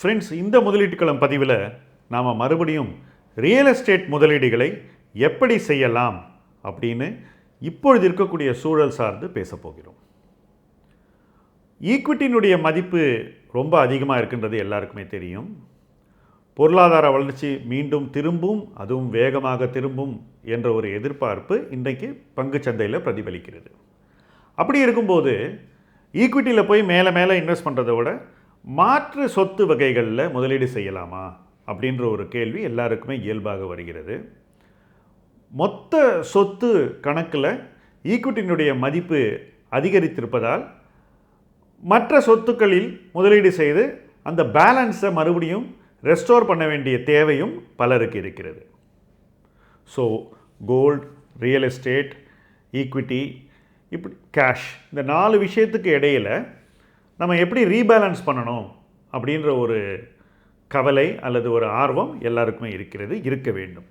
Friends இந்த முதலீட்டுக்களம் பதிவில் நாம் மறுபடியும் ரியல் எஸ்டேட் முதலீடுகளை எப்படி செய்யலாம் அப்படின்னு இப்பொழுது இருக்கக்கூடிய சூழல் சார்ந்து பேசப் போகிறோம். ஈக்விட்டியினுடைய மதிப்பு ரொம்ப அதிகமாக இருக்கின்றது எல்லாருக்குமே தெரியும். பொருளாதார வளர்ச்சி மீண்டும் திரும்பும் அதுவும் வேகமாக திரும்பும் என்ற ஒரு எதிர்பார்ப்பு இன்றைக்கு பங்குச் சந்தையில் பிரதிபலிக்கிறது. அப்படி இருக்கும்போது ஈக்விட்டியில் போய் மேலே மேலே இன்வெஸ்ட் பண்ணுறதை விட மாற்று சொத்து வகைகளில் முதலீடு செய்யலாமா? அப்படின்ற ஒரு கேள்வி எல்லாருக்குமே இயல்பாக வருகிறது. மொத்த சொத்து கணக்கில் ஈக்விட்டியினுடைய மதிப்பு அதிகரித்திருப்பதால் மற்ற சொத்துக்களில் முதலீடு செய்து அந்த பேலன்ஸை மறுபடியும் ரெஸ்டோர் பண்ண வேண்டிய தேவையும் பலருக்கு இருக்கிறது. So gold real estate equity இப்படி கேஷ் இந்த நாலு விஷயத்துக்கு இடையில் நம்ம எப்படி ரீபேலன்ஸ் பண்ணணும் அப்படின்ற ஒரு கவலை அல்லது ஒரு ஆர்வம் எல்லாருக்குமே இருக்கிறது இருக்க வேண்டும்.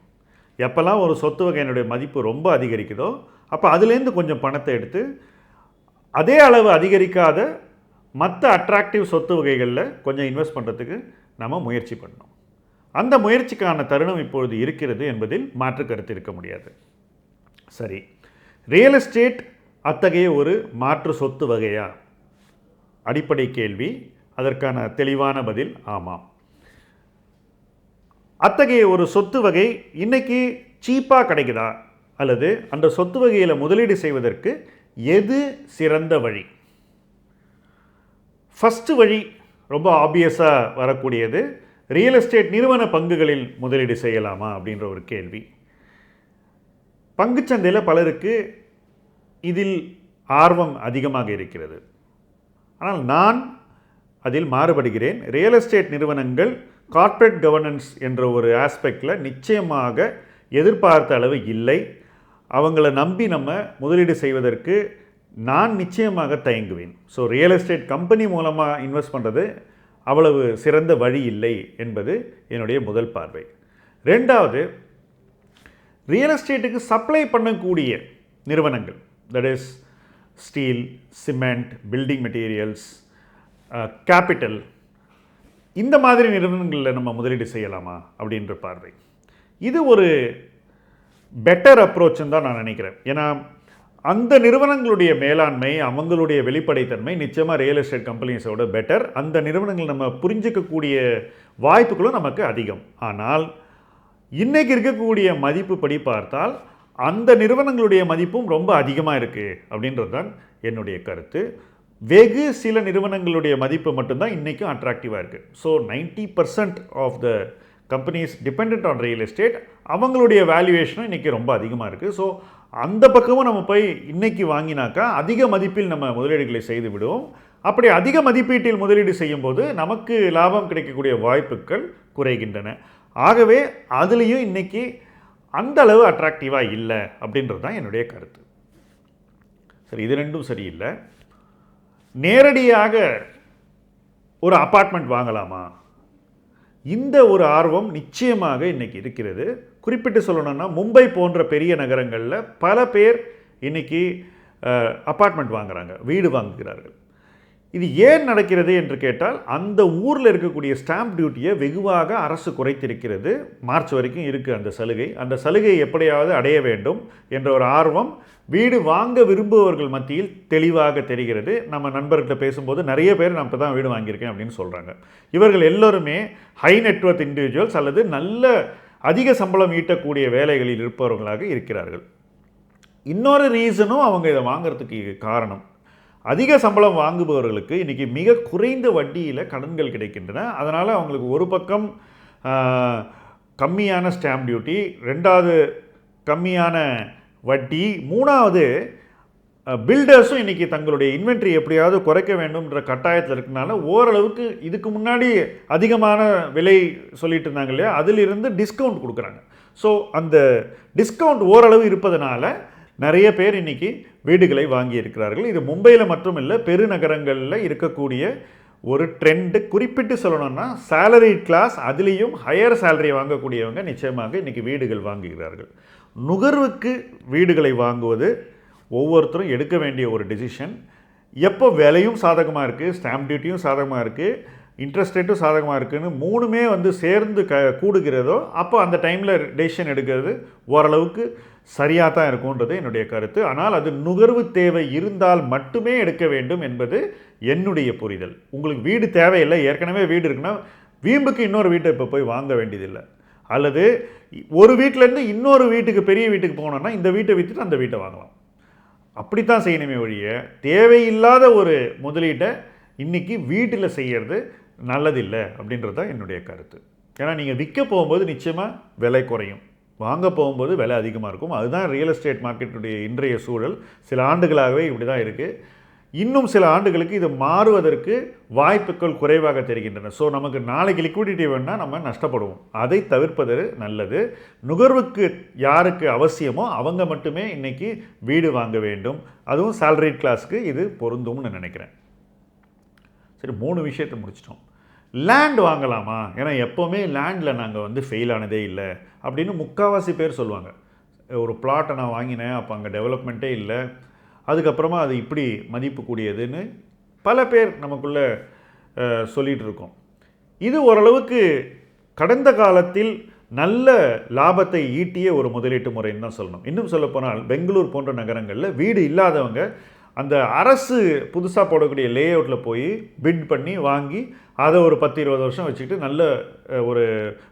எப்போல்லாம் ஒரு சொத்து வகையினுடைய மதிப்பு ரொம்ப அதிகரிக்குதோ அப்போ அதுலேருந்து கொஞ்சம் பணத்தை எடுத்து அதே அளவு அதிகரிக்காத மற்ற அட்ராக்டிவ் சொத்து வகைகளில் கொஞ்சம் இன்வெஸ்ட் பண்ணுறதுக்கு நம்ம முயற்சி பண்ணணும். அந்த முயற்சிக்கான தருணம் இப்பொழுது இருக்கிறது என்பதில் மாற்று கருத்து இருக்க முடியாது. சரி. ரியல் எஸ்டேட் அத்தகைய ஒரு மாற்று சொத்து வகையாக அடிப்படை கேள்வி அதற்கான தெளிவான பதில் ஆமாம். அத்தகைய ஒரு சொத்து வகை இன்னைக்கு சீப்பாக கிடைக்குதா? அல்லது அந்த சொத்து வகையில் முதலீடு செய்வதற்கு எது சிறந்த வழி? ஃபஸ்ட்டு வழி ரொம்ப ஆப்வியஸாக வரக்கூடியது ரியல் எஸ்டேட் நிறுவன பங்குகளில் முதலீடு செய்யலாமா அப்படின்ற ஒரு கேள்வி. பங்குச்சந்தையில் பலருக்கு இதில் ஆர்வம் அதிகமாக இருக்கிறது. ஆனால் நான் அதில் மாறுபடுகிறேன். ரியல் எஸ்டேட் நிறுவனங்கள் கார்ப்பரேட் கவர்னன்ஸ் என்ற ஒரு ஆஸ்பெக்டில் நிச்சயமாக எதிர்பார்த்த அளவு இல்லை. அவங்கள நம்பி நம்ம முதலீடு செய்வதற்கு நான் நிச்சயமாக தயங்குவேன். ஸோ ரியல் எஸ்டேட் கம்பெனி மூலமாக இன்வெஸ்ட் பண்ணுறது அவ்வளவு சிறந்த வழி இல்லை என்பது என்னுடைய முதல் பார்வை. ரெண்டாவது ரியல் எஸ்டேட்டுக்கு சப்ளை பண்ணக்கூடிய நிறுவனங்கள் that is steel cement building materials capital இந்த மாதிரி நிறுவனங்களில் நம்ம முதலீடு செய்யலாமா அப்படின்ற பார்வை. இது ஒரு பெட்டர் அப்ரோச்னு தான் நான் நினைக்கிறேன். ஏன்னா அந்த நிறுவனங்களுடைய மேலாண்மை அவங்களுடைய வெளிப்படைத்தன்மை நிச்சயமாக ரியல் எஸ்டேட் கம்பெனிஸோட பெட்டர் அந்த நிறுவனங்கள் நம்ம புரிஞ்சிக்கக்கூடிய வாய்ப்புகளும் நமக்கு அதிகம். ஆனால் இன்றைக்கி இருக்கக்கூடிய மதிப்பு படி பார்த்தால் அந்த நிறுவனங்களுடைய மதிப்பும் ரொம்ப அதிகமாக இருக்குது அப்படின்றது தான் என்னுடைய கருத்து. வெகு சில நிறுவனங்களுடைய மதிப்பு மட்டும்தான் இன்றைக்கும் அட்ராக்டிவாக இருக்குது so ninety percent of the companies depend on real estate அவங்களுடைய வேல்யூவேஷனும் இன்றைக்கி ரொம்ப அதிகமாக இருக்குது ஸோ அந்த பக்கமும் நம்ம போய் இன்றைக்கி வாங்கினாக்கா அதிக மதிப்பில் நம்ம முதலீடுகளை செய்து விடுவோம். அப்படி அதிக மதிப்பீட்டில் முதலீடு செய்யும்போது நமக்கு லாபம் கிடைக்கக்கூடிய வாய்ப்புகள் குறைகின்றன. ஆகவே அதுலேயும் இன்றைக்கி அந்த அளவு அட்ராக்டிவாக இல்லை அப்படின்றது தான் என்னுடைய கருத்து. சரி இது ரெண்டும் சரியில்லை. நேரடியாக ஒரு அப்பார்ட்மெண்ட் வாங்கலாமா? இந்த ஒரு ஆர்வம் நிச்சயமாக இன்றைக்கி இருக்கிறது. குறிப்பிட்டு சொல்லணும்னா மும்பை போன்ற பெரிய நகரங்களில் பல பேர் இன்னைக்கு அப்பார்ட்மெண்ட் வாங்குகிறாங்க வீடு வாங்குகிறார்கள். இது ஏன் நடக்கிறது என்று கேட்டால் அந்த ஊரில் இருக்கக்கூடிய ஸ்டாம்ப் டியூட்டியை வெகுவாக அரசு குறைத்திருக்கிறது. மார்ச் வரைக்கும் இருக்குது அந்த சலுகை. அந்த சலுகையை எப்படியாவது அடைய வேண்டும் என்ற ஒரு ஆர்வம் வீடு வாங்க விரும்புபவர்கள் மத்தியில் தெளிவாக தெரிகிறது. நம்ம நண்பர்கிட்ட பேசும்போது நிறைய பேர் நான் இப்போ தான் வீடு வாங்கியிருக்கேன் அப்படின்னு சொல்கிறாங்க இவர்கள் எல்லோருமே ஹை நெட்ஒர்க் இண்டிவிஜுவல்ஸ் அல்லது நல்ல அதிக சம்பளம் ஈட்டக்கூடிய வேலைகளில் இருப்பவர்களாக இருக்கிறார்கள். இன்னொரு ரீசனும் அவங்க இதை வாங்குறதுக்கு காரணம். அதிக சம்பளம் வாங்குபவர்களுக்கு இன்றைக்கி மிக குறைந்த வட்டியில் கடன்கள் கிடைக்கின்றன. அதனால் அவங்களுக்கு ஒரு பக்கம் கம்மியான ஸ்டாம்ப் டியூட்டி ரெண்டாவது கம்மியான வட்டி மூணாவது பில்டர்ஸும் இன்றைக்கி தங்களுடைய இன்வென்ட்ரி எப்படியாவது குறைக்க வேண்டும்ன்ற கட்டாயத்தில் இருக்கனால ஓரளவுக்கு இதுக்கு முன்னாடி அதிகமான விலை சொல்லிட்டு இருந்தாங்க இல்லையா? அதிலிருந்து டிஸ்கவுண்ட் கொடுக்குறாங்க. ஸோ அந்த டிஸ்கவுண்ட் ஓரளவு இருப்பதனால நிறைய பேர் இன்னைக்கு வீடுகளை வாங்கி இருக்கிறார்கள் இது மும்பையில் மட்டும் இல்லை பெருநகரங்களில் இருக்கக்கூடிய ஒரு ட்ரெண்டு குறிப்பிட்டு சொல்லணும்னா சேலரி கிளாஸ் அதுலேயும் ஹையர் சேலரியை வாங்கக்கூடியவங்க நிச்சயமாக இன்றைக்கி வீடுகள் வாங்குகிறார்கள். நுகர்வுக்கு வீடுகளை வாங்குவது ஒவ்வொருத்தரும் எடுக்க வேண்டிய ஒரு டெசிஷன் எப்போ விலையும் சாதகமாக இருக்குது ஸ்டாம்ப் டியூட்டியும் சாதகமாக இருக்குது இன்ட்ரெஸ்ட் ரேட்டும் சாதகமாக இருக்குதுன்னு மூணுமே வந்து சேர்ந்து க கூடுகிறதோ அப்போ அந்த டைமில் டெசிஷன் எடுக்கிறது ஓரளவுக்கு சரியாக தான் இருக்கும்ன்றது என்னுடைய கருத்து. ஆனால் அது நுகர்வு தேவை இருந்தால் மட்டுமே எடுக்க வேண்டும் என்பது என்னுடைய புரிதல். உங்களுக்கு வீடு தேவையில்லை ஏற்கனவே வீடு இருக்குன்னா வீம்புக்கு இன்னொரு வீட்டை இப்போ போய் வாங்க வேண்டியதில்லை. அல்லது ஒரு வீட்டிலேருந்து இன்னொரு வீட்டுக்கு பெரிய வீட்டுக்கு போனோம்னா இந்த வீட்டை விற்றுட்டு அந்த வீட்டை வாங்கலாம். அப்படித்தான் செய்யணுமே ஒழிய தேவையில்லாத ஒரு முதலீட்டை இன்றைக்கி வீட்டில் செய்கிறது நல்லதில்லை அப்படின்றது தான் என்னுடைய கருத்து. ஏன்னா நீங்கள் விற்க போகும்போது நிச்சயமாக விலை குறையும். வாங்க போகும்போது விலை அதிகமாக இருக்கும். அதுதான் ரியல் எஸ்டேட் மார்க்கெட்டுடைய இன்றைய சூழல். சில ஆண்டுகளாகவே இப்படி தான் இருக்குது இன்னும் சில ஆண்டுகளுக்கு இது மாறுவதற்கு வாய்ப்புகள் குறைவாக தெரிகின்றன. ஸோ நமக்கு நாளைக்கு லிக்விடிட்டி வேணால் நம்ம நஷ்டப்படுவோம். அதை தவிர்ப்பது நல்லது. நுகர்வுக்கு யாருக்கு அவசியமோ அவங்க மட்டுமே இன்றைக்கி வீடு வாங்க வேண்டும். அதுவும் சேலரிட் கிளாஸ்க்கு இது பொருந்தும்னு நினைக்கிறேன். சரி மூணு விஷயத்தை முடிச்சிட்டோம். லேண்ட் வாங்கலாமா? ஏன்னா எப்போவுமே லேண்டில் நாங்கள் வந்து ஃபெயில் ஆனதே இல்லை. அப்படின்னு முக்கால்வாசி பேர் சொல்லுவாங்க. ஒரு பிளாட்டை நான் வாங்கினேன் அப்போ அங்கே டெவலப்மெண்ட்டே இல்லை. அதுக்கப்புறமா அது இப்படி மதிப்பு கூடியதுன்னு பல பேர் நமக்குள்ளே சொல்லிகிட்டு இருக்கோம். இது ஓரளவுக்கு கடந்த காலத்தில் நல்ல லாபத்தை ஈட்டிய ஒரு முதலீட்டு முறைன்னு தான் சொல்லணும். இன்னும் சொல்லப்போனால் பெங்களூர் போன்ற நகரங்களில் வீடு இல்லாதவங்க அந்த அரசு புதுசாக போடக்கூடிய லே அவுட்டில் போய் பிட் பண்ணி வாங்கி அதை ஒரு பத்து இருபது வருஷம் வச்சுக்கிட்டு நல்ல ஒரு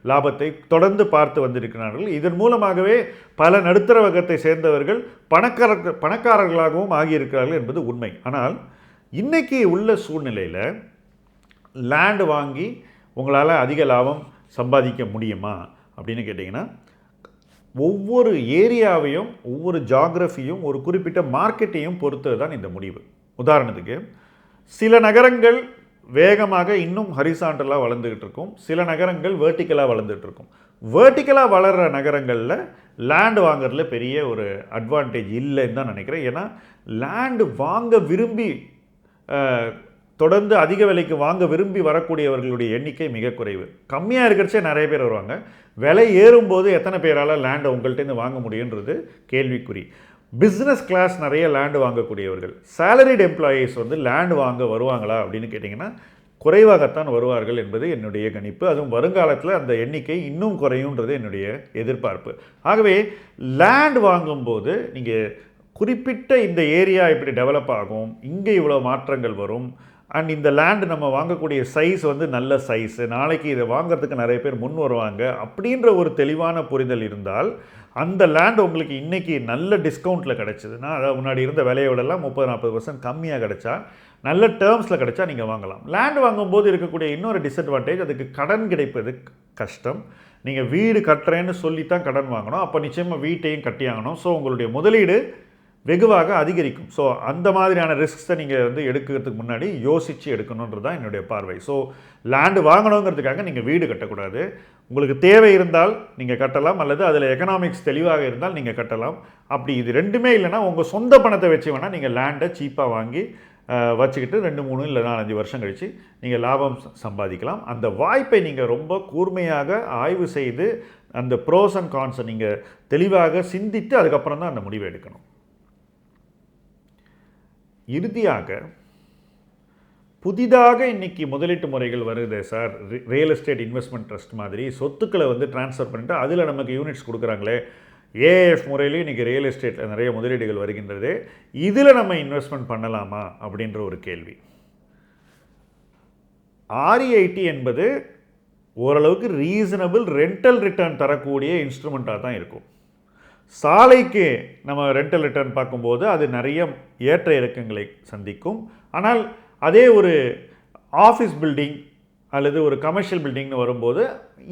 லாபத்தை தொடர்ந்து பார்த்து வந்திருக்கிறார்கள். இதன் மூலமாகவே பல நடுத்தர வகத்தை சேர்ந்தவர்கள் பணக்கார பணக்காரர்களாகவும் ஆகியிருக்கிறார்கள் என்பது உண்மை. ஆனால் இன்றைக்கி உள்ள சூழ்நிலையில் லேண்டு வாங்கி உங்களால் அதிக லாபம் சம்பாதிக்க முடியுமா அப்படின்னு கேட்டிங்கன்னா ஒவ்வொரு ஏரியாவையும் ஒவ்வொரு ஜாகிரஃபியும் ஒரு குறிப்பிட்ட மார்க்கெட்டையும் பொறுத்தது தான் இந்த முடிவு. உதாரணத்துக்கு சில நகரங்கள் வேகமாக இன்னும் ஹரிசாண்டலாக வளர்ந்துக்கிட்டு இருக்கும். சில நகரங்கள் வேர்ட்டிக்கலாக வளர்ந்துட்டு இருக்கும். வேர்ட்டிக்கலாக வளர்கிற நகரங்களில் லேண்டு வாங்குறதுல பெரிய ஒரு அட்வான்டேஜ் இல்லைன்னு தான் நினைக்கிறேன். ஏன்னா லேண்டு வாங்க விரும்பி தொடர்ந்து அதிக விலைக்கு வாங்க விரும்பி வரக்கூடியவர்களுடைய எண்ணிக்கை மிக குறைவு. கம்மியாக இருக்கிறச்சே நிறைய பேர் வருவாங்க. விலை ஏறும்போது எத்தனை பேரால் லேண்டை உங்கள்கிட்டருந்து வாங்க முடியுன்றது கேள்விக்குறி. பிஸ்னஸ் கிளாஸ் நிறைய லேண்டு வாங்கக்கூடியவர்கள். சேலரிட் எம்ப்ளாயீஸ் வந்து லேண்டு வாங்க வருவாங்களா அப்படின்னு கேட்டிங்கன்னா குறைவாகத்தான் வருவார்கள் என்பது என்னுடைய கணிப்பு. அதுவும் வருங்காலத்தில் அந்த எண்ணிக்கை இன்னும் குறையுன்றது என்னுடைய எதிர்பார்ப்பு. ஆகவே லேண்ட் வாங்கும்போது நீங்கள் குறிப்பிட்ட இந்த ஏரியா இப்படி டெவலப் ஆகும் இங்கே இவ்வளோ மாற்றங்கள் வரும் அண்ட் இந்த லேண்டு நம்ம வாங்கக்கூடிய சைஸ் வந்து நல்ல சைஸு நாளைக்கு இதை வாங்கிறதுக்கு நிறைய பேர் முன் வருவாங்க. அப்படின்ற ஒரு தெளிவான புரிதல் இருந்தால் அந்த லேண்ட் உங்களுக்கு இன்றைக்கி நல்ல டிஸ்கவுண்ட்டில் கிடச்சிதுன்னா அதாவது முன்னாடி இருந்த விலையோடலாம் முப்பது நாற்பது பர்சன்ட் கம்மியாக கிடச்சா நல்ல டேர்ம்ஸில் கிடச்சா நீங்கள் வாங்கலாம். லேண்ட் வாங்கும்போது இருக்கக்கூடிய இன்னொரு டிஸ்அட்வான்டேஜ் அதுக்கு கடன் கிடைப்பது கஷ்டம். நீங்கள் வீடு கட்டுறேன்னு சொல்லி தான் கடன் வாங்கணும். அப்போ நிச்சயமாக வீட்டையும் கட்டியாகணும். ஸோ உங்களுடைய முதலீடு வெகுவாக அதிகரிக்கும். ஸோ அந்த மாதிரியான ரிஸ்க்ஸை நீங்கள் வந்து எடுக்கிறதுக்கு முன்னாடி யோசித்து எடுக்கணுன்றது தான் என்னுடைய பார்வை. ஸோ லேண்டு வாங்கணுங்கிறதுக்காக நீங்கள் வீடு கட்டக்கூடாது. உங்களுக்கு தேவை இருந்தால் நீங்கள் கட்டலாம். அல்லது அதில் எக்கனாமிக்ஸ் தெளிவாக இருந்தால் நீங்கள் கட்டலாம். அப்படி இது ரெண்டுமே இல்லைனா உங்கள் சொந்த பணத்தை வச்சு வேணால் நீங்கள் லேண்டை சீப்பாக வாங்கி வச்சுக்கிட்டு ரெண்டு மூணு இல்லை நாலஞ்சு வருஷம் கழித்து நீங்கள் லாபம் சம்பாதிக்கலாம். அந்த வாய்ப்பை நீங்கள் ரொம்ப கூர்மையாக ஆய்வு செய்து அந்த ப்ரோஸ் அண்ட் கான்ஸை நீங்கள் தெளிவாக சிந்தித்து அதுக்கப்புறம் தான் அந்த முடிவை எடுக்கணும். இறுதியாக புதிதாக இன்றைக்கி முதலீட்டு முறைகள் வருது sir. Real estate investment trust மாதிரி. சொத்துக்களை வந்து டிரான்ஸ்ஃபர் பண்ணிட்டு அதில் நமக்கு யூனிட்ஸ் கொடுக்குறாங்களே. ஏஎஃப் முறையிலையும் இன்றைக்கி ரியல் எஸ்டேட்டில் நிறைய முதலீடுகள் வருகின்றது. இதில் நம்ம இன்வெஸ்ட்மெண்ட் பண்ணலாமா? அப்படின்ற ஒரு கேள்வி. ஆர்இஐடி என்பது ஓரளவுக்கு ரீசனபிள் ரெண்டல் ரிட்டர்ன் தரக்கூடிய இன்ஸ்ட்ருமெண்ட்டாக தான் இருக்கும். சாலைக்கு நம்ம ரெண்டல் ரிட்டர்ன் பார்க்கும்போது அது நிறைய ஏற்ற இறக்கங்களை சந்திக்கும். ஆனால் அதே ஒரு ஆஃபீஸ் பில்டிங் அல்லது ஒரு கமர்ஷியல் பில்டிங்னு வரும்போது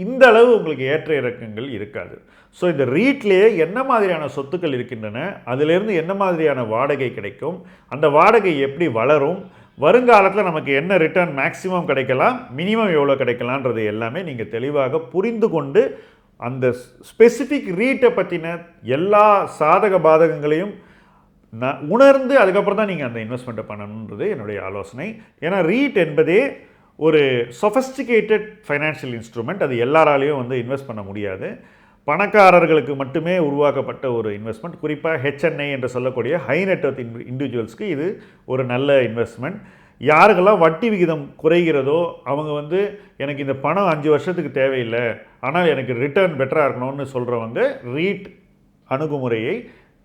இந்த அளவு உங்களுக்கு ஏற்ற இறக்கங்கள் இருக்காது. ஸோ இந்த ரீட்லேயே என்ன மாதிரியான சொத்துக்கள் இருக்கின்றன? அதிலேருந்து என்ன மாதிரியான வாடகை கிடைக்கும்? அந்த வாடகை எப்படி வளரும்? வருங்காலத்தில் நமக்கு என்ன ரிட்டர்ன் மேக்ஸிமம் கிடைக்கலாம்? மினிமம் எவ்வளோ கிடைக்கலான்றது எல்லாமே நீங்கள் தெளிவாக புரிந்து கொண்டு அந்த ஸ்பெசிஃபிக் ரீட்டை பற்றின எல்லா சாதக பாதகங்களையும் நான் உணர்ந்து அதுக்கப்புறம் தான் நீங்கள் அந்த இன்வெஸ்ட்மெண்ட்டை பண்ணணுன்றது என்னுடைய ஆலோசனை. ஏன்னா ரீட் என்பதே ஒரு சொஃபஸ்டிகேட்டட் ஃபைனான்ஷியல் இன்ஸ்ட்ருமெண்ட் அது எல்லாராலையும் வந்து இன்வெஸ்ட் பண்ண முடியாது. பணக்காரர்களுக்கு மட்டுமே உருவாக்கப்பட்ட ஒரு இன்வெஸ்ட்மெண்ட் குறிப்பாக ஹெச்என்ஐ என்று சொல்லக்கூடிய ஹை நெட்ஒர்த் இன் இண்டிவிஜுவல்ஸ்க்கு இது ஒரு நல்ல இன்வெஸ்ட்மெண்ட் யாருக்கெல்லாம் வட்டி விகிதம் குறைகிறதோ அவங்க வந்து எனக்கு இந்த பணம் அஞ்சு வருஷத்துக்கு தேவையில்லை ஆனால் எனக்கு ரிட்டர்ன் பெட்டராக இருக்கணும்னு சொல்கிறவங்க ரீட் அணுகுமுறையை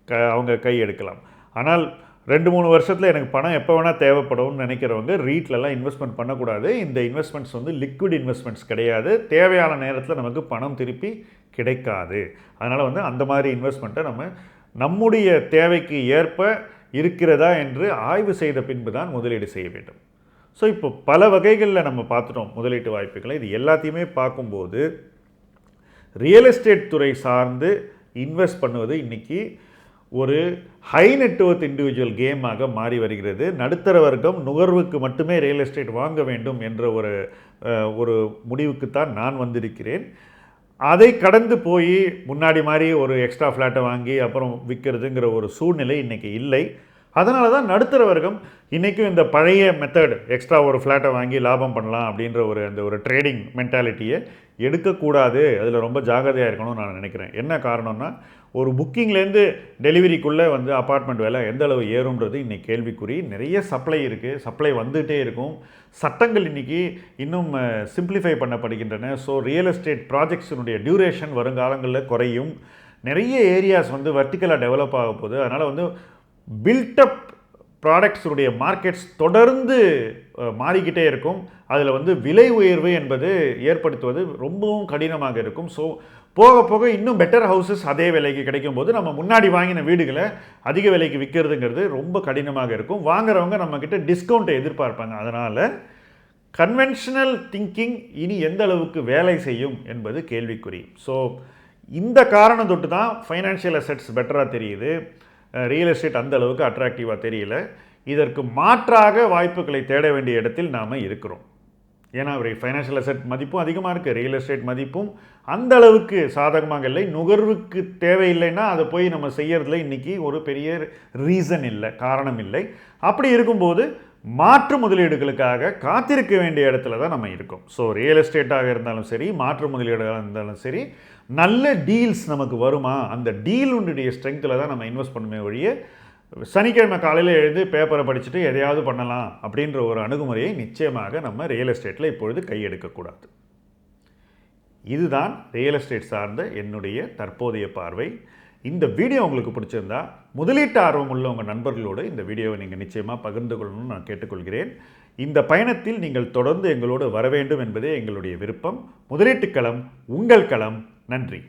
க அவங்க கையெடுக்கலாம். ஆனால் ரெண்டு மூணு வருஷத்தில் எனக்கு பணம் எப்போ வேணால் தேவைப்படும்னு நினைக்கிறவங்க ரீட்லலாம் இன்வெஸ்ட்மெண்ட் பண்ணக்கூடாது. இந்த இன்வெஸ்ட்மெண்ட்ஸ் வந்து லிக்விட் இன்வெஸ்ட்மெண்ட்ஸ் கிடையாது. தேவையான நேரத்தில் நமக்கு பணம் திருப்பி கிடைக்காது. அதனால் வந்து அந்த மாதிரி இன்வெஸ்ட்மெண்ட்டை நம்ம நம்முடைய தேவைக்கு ஏற்ப இருக்கிறதா என்று ஆய்வு செய்த பின்பு தான் முதலீடு செய்ய வேண்டும். ஸோ இப்போ பல வகைகளில் நம்ம பார்த்துட்டோம் முதலீட்டு வாய்ப்புகளை. இது எல்லாத்தையுமே பார்க்கும்போது ரியல் எஸ்டேட் துறை சார்ந்து இன்வெஸ்ட் பண்ணுவது இன்றைக்கி ஒரு ஹை நெட்வொர்த் இண்டிவிஜுவல் கேமாக மாறி வருகிறது. நடுத்தர வர்க்கம் நுகர்வுக்கு மட்டுமே ரியல் எஸ்டேட் வாங்க வேண்டும் என்ற ஒரு ஒரு முடிவுக்குத்தான் நான் வந்திருக்கிறேன். அதை கடந்து போய் முன்னாடி மாதிரி ஒரு எக்ஸ்ட்ரா ஃப்ளாட்டை வாங்கி அப்புறம் விற்கிறதுங்கிற ஒரு சூழ்நிலை இன்றைக்கி இல்லை. அதனால தான் நடுத்தர வர்க்கம் இன்றைக்கும் இந்த பழைய மெத்தட் எக்ஸ்ட்ரா ஒரு ஃப்ளாட்டை வாங்கி லாபம் பண்ணலாம் அப்படின்ற ஒரு அந்த ஒரு ட்ரேடிங் மென்டாலிட்டியை எடுக்கக்கூடாது. அதில் ரொம்ப ஜாகிரதையாக இருக்கணும்னு நான் நினைக்கிறேன். என்ன காரணம்னா ஒரு புக்கிங்லேருந்து டெலிவரிக்குள்ளே வந்து அப்பார்ட்மெண்ட் விலை எந்த அளவு ஏறும்ன்றது இன்றைக்கி கேள்விக்குறி. நிறைய சப்ளை இருக்குது சப்ளை வந்துகிட்டே இருக்கும். சட்டங்கள் இன்றைக்கி இன்னும் சிம்பிளிஃபை பண்ணப்படுகின்றன. ஸோ ரியல் எஸ்டேட் ப்ராஜெக்ட்ஸினுடைய டியூரேஷன் வருங்காலங்களில் குறையும். நிறைய ஏரியாஸ் வந்து வர்டிக்கலாக டெவலப் ஆக போகுது. அதனால் வந்து பில்டப் ப்ராடக்ட்ஸுடைய மார்க்கெட்ஸ் தொடர்ந்து மாறிக்கிட்டே இருக்கும். அதில் வந்து விலை உயர்வு என்பது ஏற்படுத்துவது ரொம்பவும் கடினமாக இருக்கும். ஸோ போக போக இன்னும் பெட்டர் ஹவுசஸ் அதே விலைக்கு கிடைக்கும் போது நம்ம முன்னாடி வாங்கின வீடுகளை அதிக விலைக்கு விற்கிறதுங்கிறது ரொம்ப கடினமாக இருக்கும். வாங்குறவங்க நம்மக்கிட்ட டிஸ்கவுண்ட்டை எதிர்பார்ப்பாங்க. அதனால் கன்வென்ஷனல் திங்கிங் இனி எந்த அளவுக்கு வேலை செய்யும் என்பது கேள்விக்குறி. ஸோ இந்த காரணம் தொட்டு தான் ஃபைனான்ஷியல் அசெட்ஸ் பெட்டராக தெரியுது ரியல் எஸ்டேட் அந்த அளவுக்கு அட்ராக்டிவாக தெரியல. இதற்கு மாற்றாக வாய்ப்புகளை தேட வேண்டிய இடத்தில் நாம் இருக்கிறோம். ஏன்னா ஒரு ஃபைனான்ஷியல் அசெட் மதிப்பும் அதிகமாக இருக்குது ரியல் எஸ்டேட் மதிப்பும் அந்த அளவுக்கு சாதகமாக இல்லை. நுகர்வுக்கு தேவையில்லைன்னா அதை போய் நம்ம செய்யறதுல இன்றைக்கி ஒரு பெரிய ரீசன் இல்லை காரணம் இல்லை. அப்படி இருக்கும்போது மாற்று முதலீடுகளுக்காக காத்திருக்க வேண்டிய இடத்துல தான் நம்ம இருக்கோம். ஸோ ரியல் எஸ்டேட்டாக இருந்தாலும் சரி மாற்று முதலீடுகளாக இருந்தாலும் சரி நல்ல டீல்ஸ் நமக்கு வருமா? அந்த டீலுடைய ஸ்ட்ரென்த்தில் தான் நம்ம இன்வெஸ்ட் பண்ணுமே ஒழிய சனிக்கிழமை காலையில் எழுந்து பேப்பரை படிச்சுட்டு எதையாவது பண்ணலாம் அப்படின்ற ஒரு அணுகுமுறையை நிச்சயமாக நம்ம ரியல் எஸ்டேட்டில் இப்பொழுது கையெடுக்கக்கூடாது இதுதான் ரியல் எஸ்டேட் சார்ந்த என்னுடைய தற்போதைய பார்வை. இந்த வீடியோ உங்களுக்கு பிடிச்சிருந்தா முதலீட்டு ஆர்வம் உள்ள உங்கள் நண்பர்களோடு இந்த வீடியோவை நீங்கள் நிச்சயமாக பகிர்ந்து கொள்ளணும்னு நான் கேட்டுக்கொள்கிறேன். இந்த பயணத்தில் நீங்கள் தொடர்ந்து எங்களோடு வர வேண்டும் என்பதே எங்களுடைய விருப்பம். முதலீட்டு களம் உங்கள் களம். நன்றி.